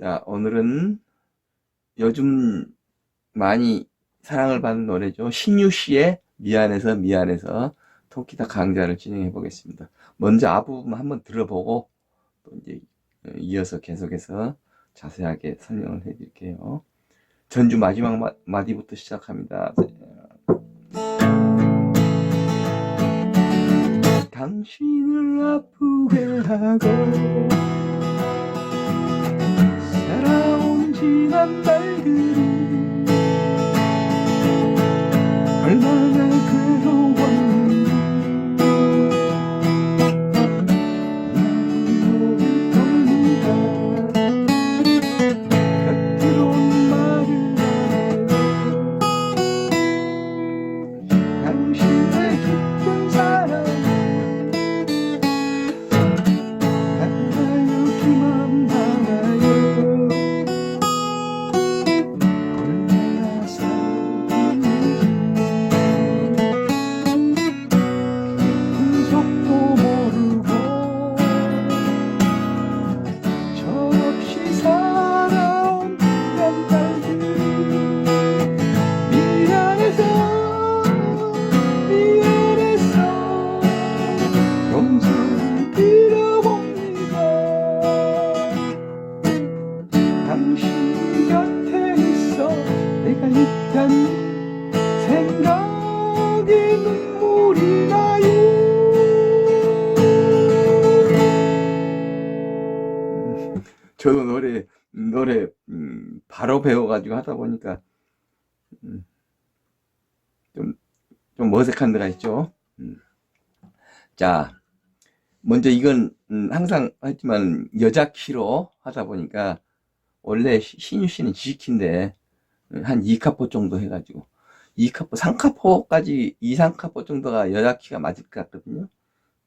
자, 오늘은 요즘 많이 사랑을 받는 노래죠. 신유 씨의 미안해서 미안해서 통기타 강좌를 진행해 보겠습니다. 먼저 앞부분 한번 들어보고 또 이제 이어서 계속해서 자세하게 설명을 해 드릴게요. 전주 마지막 마, 마디부터 시작합니다. 당신을 아프게 하고 살아온 지난 날들이 얼마나 음, 바로 배워가지고 하다 보니까 음, 좀, 좀 어색한 데가 있죠. 음. 자, 먼저 이건 음, 항상 했지만 여자 키로 하다 보니까 원래 시- 신유 씨는 G키인데 음, 한 2카포 정도 해가지고 2카포, 3카포까지 2, 3카포 정도가 여자 키가 맞을 것 같거든요.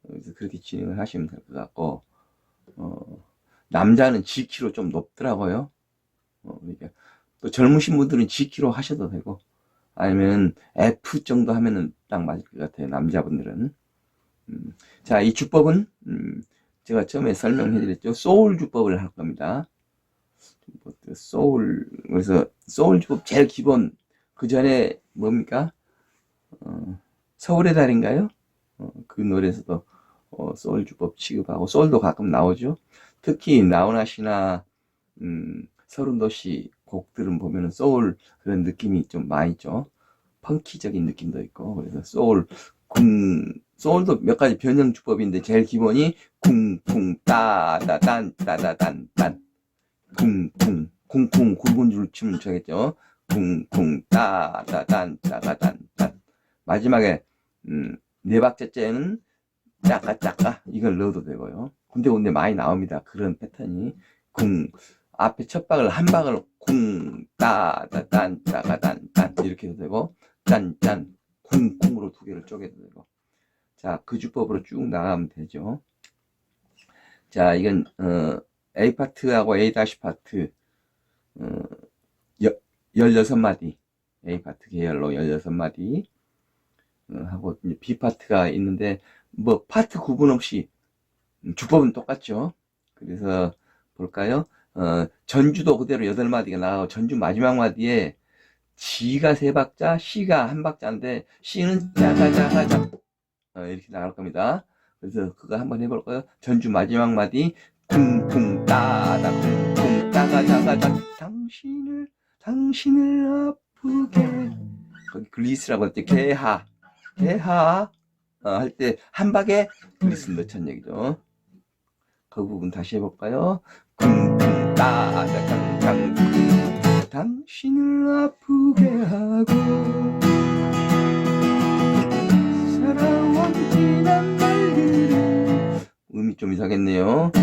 그래서 그렇게 진행을 하시면 될 것 같고 어, 남자는 G키로 좀 높더라고요. 어, 그러니까 또 젊으신 분들은 G키로 하셔도 되고 아니면 F 정도 하면은 딱 맞을 것 같아요. 남자분들은. 음, 자, 이 주법은 음, 제가 처음에 설명해 드렸죠. 소울 주법을 할 겁니다. 소울 그래서 소울 주법 제일 기본 그 전에 뭡니까? 어, 서울의 달인가요? 어, 그 노래에서도 어, 소울 주법 취급하고 소울도 가끔 나오죠. 특히 나훈아 씨나 음, 서른도시 곡들은 보면은 소울 그런 느낌이 좀 많이 있죠. 펑키적인 느낌도 있고 그래서 소울 궁 소울도 몇 가지 변형 주법인데 제일 기본이 쿵쿵 따다단 따다단 단 쿵쿵 쿵쿵 굵은 줄 치면 되겠죠. 쿵쿵 따다단 따다단 단 마지막에 음, 네 박자째는 짜까 짜까 이걸 넣어도 되고요. 군데군데 많이 나옵니다. 그런 패턴이 궁 앞에 첫 박을 한 박을 쿵 따다단 짜가단 딴 이렇게 해도 되고 짠 짠 쿵 쿵으로 두 개를 쪼개도 되고 자 그 주법으로 쭉 나가면 되죠. 자 이건 어, A 파트하고 A 다시 파트 어, 여, 16마디 A 파트 계열로 16마디 어, 하고 이제 B 파트가 있는데 뭐 파트 구분 없이 음, 주법은 똑같죠. 그래서 볼까요? 어, 전주도 그대로 여덟 마디가 나가고 전주 마지막 마디에 G가 세 박자, C가 한 박자인데 C는 짜가 짜가 짜 어, 이렇게 나갈 겁니다. 그래서 그거 한번 해볼까요? 전주 마지막 마디 쿵쿵 따다 쿵쿵 따가 짜가 짜 당신을 당신을 아프게 거기 글리스라고 했죠. 개하 개하 어, 할때 한 박에 글리스 넣자는 얘기죠. 그 부분 다시 해볼까요? 쿵쿵 따다 깡깡 당신을 아프게 하고 살아온 지난 날들이 음이 좀 이상했네요.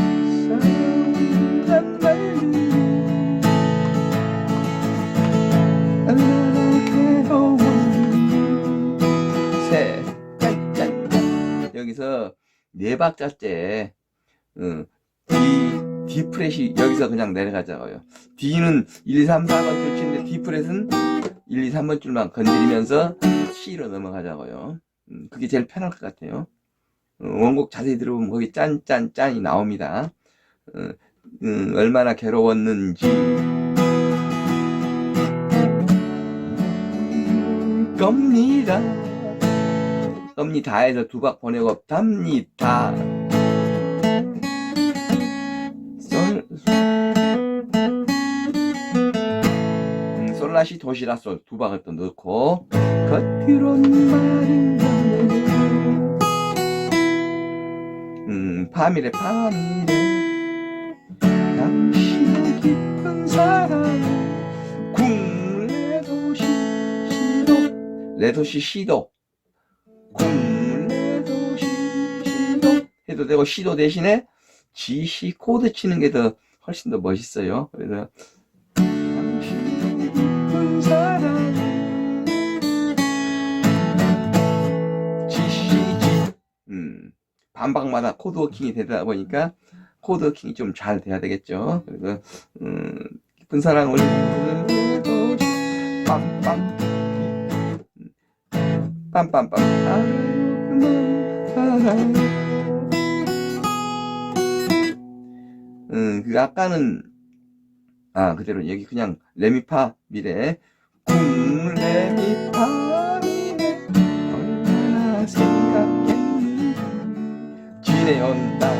여기서 네 박자째 어, D, D 프렛이 여기서 그냥 내려가자고요. D는 1, 2, 3, 4번 줄 치는데 D 프렛은 1, 2, 3번 줄만 건드리면서 C로 넘어가자고요. 음, 그게 제일 편할 것 같아요. 어, 원곡 자세히 들어보면 거기 짠, 짠, 짠이 나옵니다. 어, 음, 얼마나 괴로웠는지 겁니다 겁니다 해서 두박 보내고 답니다 음, 솔라시 도시라솔 두 박을 또 넣고 겉으론 말은 음, 파미레 파미레 당신의 깊은 사랑 시도 레도시 시도. 국레도시 시도. 해도 되고 시도 대신에 지시 코드 치는 게 더 훨씬 더 멋있어요 그래서 음. 반박마다 코드 워킹이 되다 보니까 코드 워킹이 좀 잘 돼야 되겠죠. 그래서 음, 깊은 사랑을 빰빰 빰빰빰 아 음, 그 아까는 아 그대로 여기 그냥 레미파 미래. 쿵레미파 미래. 얼마나 생각했는지. 지내온다.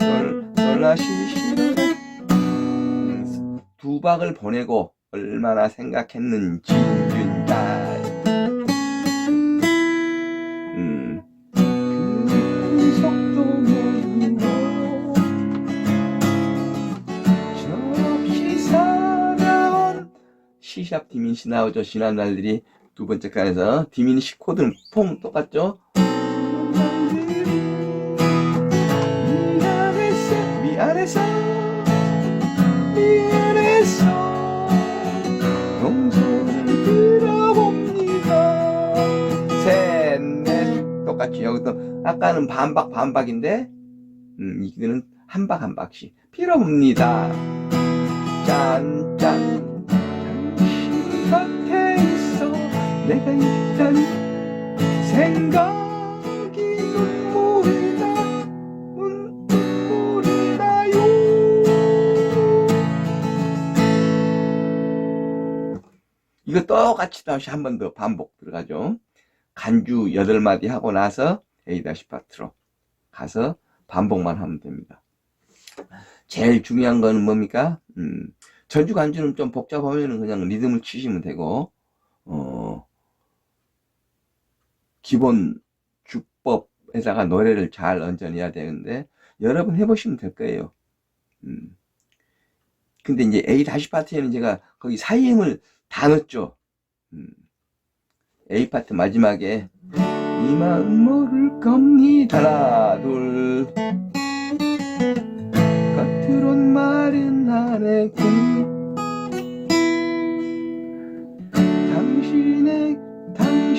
솔, 솔라시시노 두 박을 보내고 얼마나 생각했는지. 준다 C샵 디민시 나오죠 지난 날들이 두 번째 칸에서 디민시 코드는 폼 똑같죠? 미안해서 미안해서 용서를 셋넷. 똑같이 여기도 아까는 반박 반박인데 음, 이거는 한박 한 박씩. 빌어봅니다. 짠짠 내가 있다니 생각이 눈물이 나 눈- 눈물이 나요. 이거 똑같이 다시 한 번 더 반복 들어가죠. 간주 8마디 하고 나서 A-다시 파트로 가서 반복만 하면 됩니다. 제일 중요한 거는 뭡니까? 음, 전주 간주는 좀 복잡하면 그냥 리듬을 치시면 되고, 어, 기본 주법에다가 노래를 잘 얹어내야 되는데, 여러분 해보시면 될 거예요. 음. 근데 이제 A 다시 파트에는 제가 거기 사이음을 다 넣었죠. 음. A 파트 마지막에, 이 마음 모를 겁니다. 하나, 둘. 겉으론 말은 안해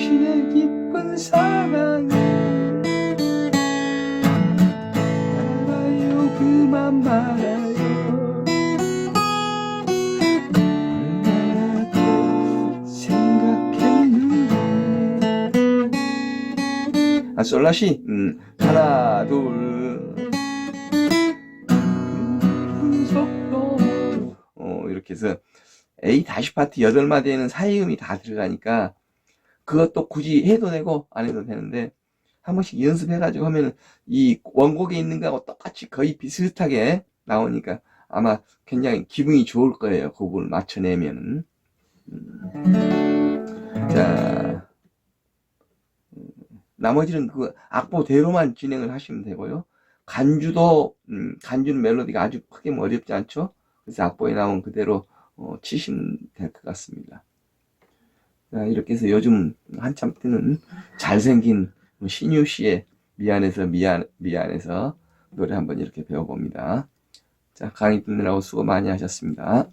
당신의 깊은 사랑을 말아요 그만 말아요. 얼마나 또 생각했는데. 아 솔라시. 음. 하나 둘. 속도. 어 이렇게 해서 A 다시 파트 8마디에는 사이음이 다 들어가니까 그것도 굳이 해도 되고 안 해도 되는데 한 번씩 연습해가지고 하면 이 원곡에 있는 거하고 똑같이 거의 비슷하게 나오니까 아마 굉장히 기분이 좋을 거예요. 그 부분을 맞춰내면은. 음. 자, 음, 나머지는 그 악보대로만 진행을 하시면 되고요. 간주도 음, 간주는 멜로디가 아주 크게 뭐 어렵지 않죠. 그래서 악보에 나온 그대로 어, 치시면 될 것 같습니다. 자, 이렇게 해서 요즘 한참 뜨는 잘생긴 뭐 신유 씨의 미안해서 미안 미안해서 노래 한번 이렇게 배워봅니다. 자 강의 듣느라고 수고 많이 하셨습니다.